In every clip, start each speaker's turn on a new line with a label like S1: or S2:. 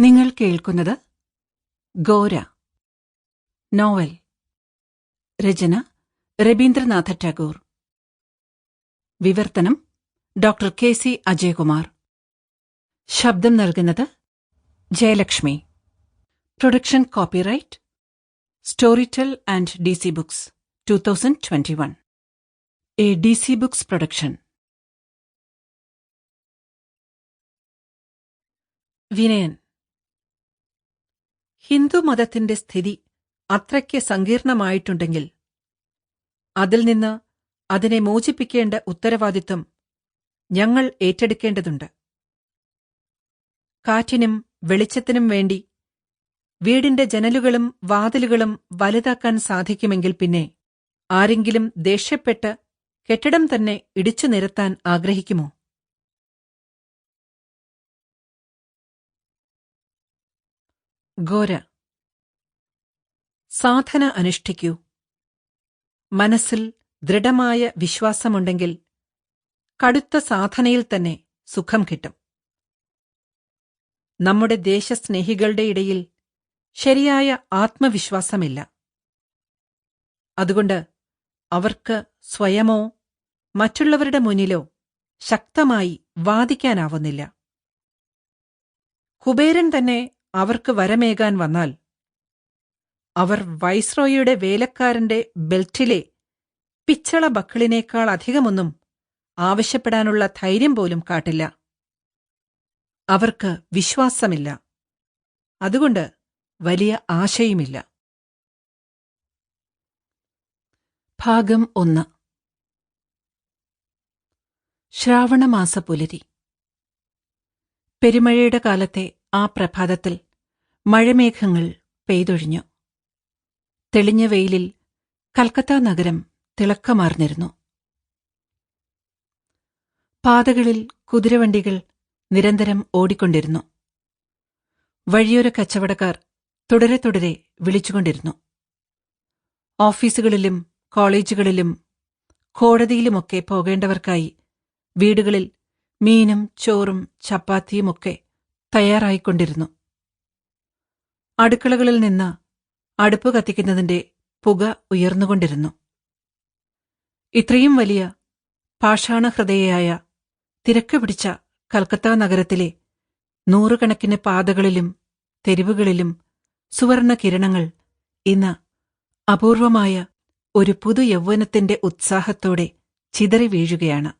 S1: നിങ്ങൾ കേൾക്കുന്നത് ഗോര. നോവൽ. രചന രവീന്ദ്രനാഥ ടാഗോർ. വിവർത്തനം ഡോക്ടർ കെ സി അജയകുമാർ. ശബ്ദം നൽകുന്നത് Jayalakshmi. Production copyright Storytel and D C Books two thousand twenty one a D C Books production Vinayan. ഹിന്ദുമതത്തിന്റെ സ്ഥിതി അത്രയ്ക്ക് സങ്കീർണമായിട്ടുണ്ടെങ്കിൽ അതിൽ നിന്ന് അതിനെ മോചിപ്പിക്കേണ്ട ഉത്തരവാദിത്വം ഞങ്ങൾ ഏറ്റെടുക്കേണ്ടതുണ്ട്. കാറ്റിനും വെളിച്ചത്തിനും വേണ്ടി വീടിന്റെ ജനലുകളും വാതിലുകളും വലുതാക്കാൻ സാധിക്കുമെങ്കിൽ പിന്നെ ആരെങ്കിലും ദേഷ്യപ്പെട്ട് കെട്ടിടം തന്നെ ഇടിച്ചു നിരത്താൻ ആഗ്രഹിക്കുമോ? ഗോര. സാധന അനുഷ്ഠിക്കൂ. മനസ്സിൽ ദൃഢമായ വിശ്വാസമുണ്ടെങ്കിൽ കടുത്ത സാധനയിൽ തന്നെ സുഖം കിട്ടും. നമ്മുടെ ദേശസ്നേഹികളുടെ ഇടയിൽ ശരിയായ ആത്മവിശ്വാസമില്ല. അതുകൊണ്ട് അവർക്ക് സ്വയമോ മറ്റുള്ളവരുടെ മുന്നിലോ ശക്തമായി വാദിക്കാനാവുന്നില്ല. കുബേരൻ തന്നെ അവർക്ക് വരമേകാൻ വന്നാൽ അവർ വൈസ്രോയിയുടെ വേലക്കാരന്റെ ബെൽറ്റിലെ പിച്ചള ബക്കിളിനേക്കാൾ അധികമൊന്നും ആവശ്യപ്പെടാനുള്ള ധൈര്യം പോലും കാട്ടില്ല. അവർക്ക് വിശ്വാസമില്ല. അതുകൊണ്ട് വലിയ ആശയുമില്ല. ഭാഗം ഒന്ന്. ശ്രാവണമാസ പുലരി. പെരുമഴയുടെ കാലത്തെ ആ പ്രഭാതത്തിൽ മഴമേഘങ്ങൾ പെയ്തൊഴിഞ്ഞു. തെളിഞ്ഞ വെയിലിൽ കൽക്കത്ത നഗരം തിളക്കമാർന്നിരുന്നു. പാതകളിൽ കുതിരവണ്ടികൾ നിരന്തരം ഓടിക്കൊണ്ടിരുന്നു. വഴിയോര കച്ചവടക്കാർ തുടരെ തുടരെ വിളിച്ചുകൊണ്ടിരുന്നു. ഓഫീസുകളിലും കോളേജുകളിലും കോടതിയിലുമൊക്കെ പോകേണ്ടവർക്കായി വീടുകളിൽ മീനും ചോറും ചപ്പാത്തിയുമൊക്കെ തയ്യാറായിക്കൊണ്ടിരുന്നു. അടുക്കളകളിൽ നിന്ന് അടുപ്പ് കത്തിക്കുന്നതിന്റെ പുക ഉയർന്നുകൊണ്ടിരുന്നു. ഇത്രയും വലിയ പാഷാണഹൃദയയായ തിരക്ക് പിടിച്ച കൽക്കത്ത നഗരത്തിലെ നൂറുകണക്കിന് പാതകളിലും തെരുവുകളിലും സുവർണ കിരണങ്ങൾ ഇന്ന് അപൂർവമായ ഒരു പുതു യൗവനത്തിന്റെ ഉത്സാഹത്തോടെ ചിതറി വീഴുകയാണ്.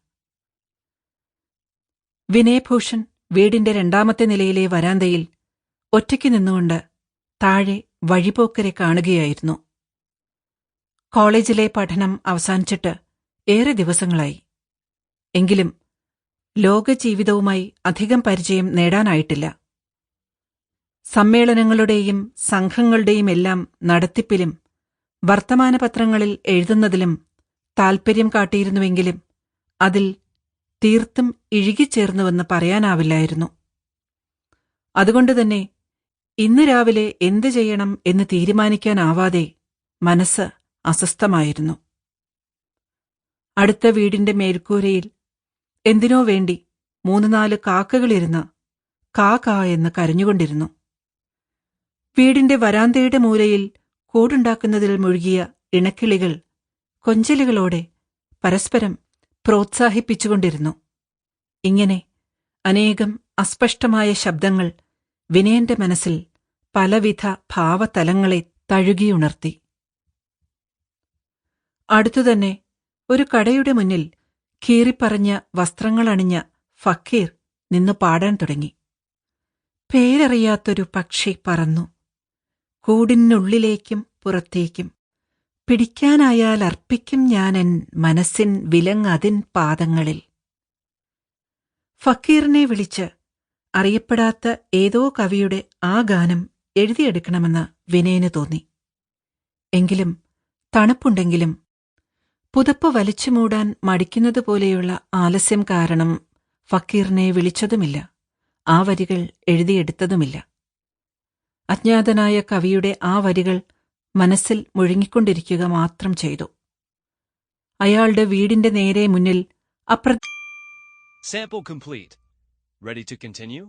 S1: വിനയഭൂഷൺ വീടിന്റെ രണ്ടാമത്തെ നിലയിലെ വരാന്തയിൽ ഒറ്റയ്ക്ക് നിന്നുകൊണ്ട് താഴെ വഴിപോക്കരെ കാണുകയായിരുന്നു. കോളേജിലെ പഠനം അവസാനിച്ചിട്ട് ഏറെ ദിവസങ്ങളായി. എങ്കിലും ലോകജീവിതവുമായി അധികം പരിചയം നേടാനായിട്ടില്ല. സമ്മേളനങ്ങളുടെയും സംഘങ്ങളുടെയും എല്ലാം നടത്തിപ്പിലും വർത്തമാനപത്രങ്ങളിൽ എഴുതുന്നതിലും താൽപ്പര്യം കാട്ടിയിരുന്നുവെങ്കിലും അതിൽ തീർത്തും ഇഴുകിച്ചേർന്നുവെന്ന് പറയാനാവില്ലായിരുന്നു. അതുകൊണ്ടുതന്നെ ഇന്ന് രാവിലെ എന്തു ചെയ്യണം എന്ന് തീരുമാനിക്കാനാവാതെ മനസ്സ് അസ്വസ്ഥമായിരുന്നു. അടുത്ത വീടിന്റെ മേൽക്കൂരയിൽ എന്തിനോ വേണ്ടി മൂന്ന് നാല് കാക്കകളിരുന്ന് കാ എന്ന് കരഞ്ഞുകൊണ്ടിരുന്നു. വീടിന്റെ വരാന്തയുടെ മൂലയിൽ കൂടുണ്ടാക്കുന്നതിൽ മുഴുകിയ ഇണക്കിളികൾ കൊഞ്ചലുകളോടെ പരസ്പരം പ്രോത്സാഹിപ്പിച്ചുകൊണ്ടിരുന്നു. ഇങ്ങനെ അനേകം അസ്പഷ്ടമായ ശബ്ദങ്ങൾ വിനയന്റെ മനസ്സിൽ പലവിധ ഭാവതലങ്ങളെ തഴുകിയുണർത്തി. അടുത്തുതന്നെ ഒരു കടയുടെ മുന്നിൽ കീറിപ്പറഞ്ഞ വസ്ത്രങ്ങളണിഞ്ഞ ഫക്കീർ നിന്നു പാടാൻ തുടങ്ങി. പേരറിയാത്തൊരു പക്ഷി പറന്നു. കൂടിനുള്ളിലേക്കും പുറത്തേക്കും പിടിക്കാനായാൽ അർപ്പിക്കും ഞാനെൻ മനസ്സിൻ വിലങ്ങതിൻ പാദങ്ങളിൽ. ഫക്കീറിനെ വിളിച്ച് അറിയപ്പെടാത്ത ഏതോ കവിയുടെ ആ ഗാനം എഴുതിയെടുക്കണമെന്ന് വിനയന് തോന്നി. എങ്കിലും തണുപ്പുണ്ടെങ്കിലും പുതപ്പ് വലിച്ചു മൂടാൻ മടിക്കുന്നതുപോലെയുള്ള ആലസ്യം കാരണം ഫക്കീറിനെ വിളിച്ചതുമില്ല. ആ വരികൾ എഴുതിയെടുത്തതുമില്ല. അജ്ഞാതനായ കവിയുടെ ആ വരികൾ മനസ്സിൽ മുഴുങ്ങിക്കൊണ്ടിരിക്കുക മാത്രം ചെയ്തു അയാളുടെ വീടിന്റെ നേരെ മുന്നിൽ അപ്ര
S2: Sample complete. Ready to continue?